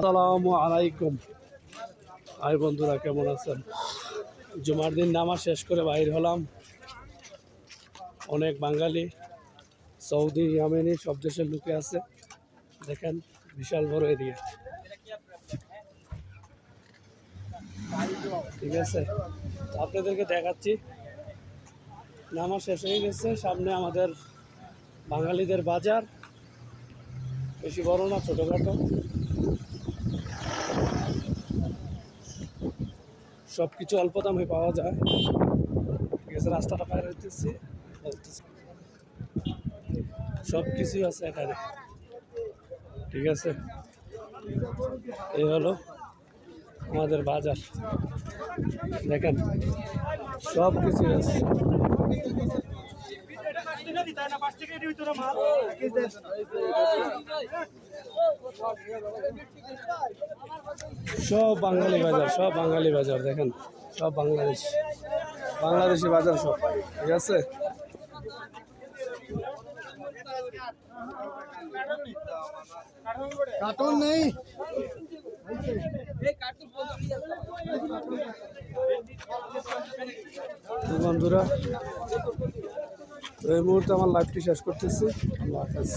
আসসালামু আলাইকুম। আই বন্ধুরা, কেমন আছেন? জুমার দিন নামাজ শেষ করে বাইর হলাম। অনেক বাঙালি সৌদি, ইয়ামেনি সব দেশের লোকে আছে। দেখেন, বিশাল বড় এরিয়া। ঠিক আছে? আপনাদেরকে দেখাচ্ছি। নামাজ শেষ হয়ে গেছে, সামনে আমাদের বাঙালিদের বাজার। বেশি বড় না, ছোটোখাটো। সব কিছু অল্প দামে পাওয়া যায়। ঠিক আছে, রাস্তাটা পার হইতেছি, বলতেছি। সব কিছুই আছে এখানে। ঠিক আছে, এই হলো আমাদের বাজার। দেখেন সব কিছুই আছে সব বাঙালি বাজার, সব বাঙালি বাজার, দেখেন, সব বাংলাদেশ। বাংলাদেশি বাজার সব, ঠিক আছে? বন্ধুরা, এই মুহূর্তে আমার লাইভটি শেষ করতেছি। আল্লাহ হাফেজ।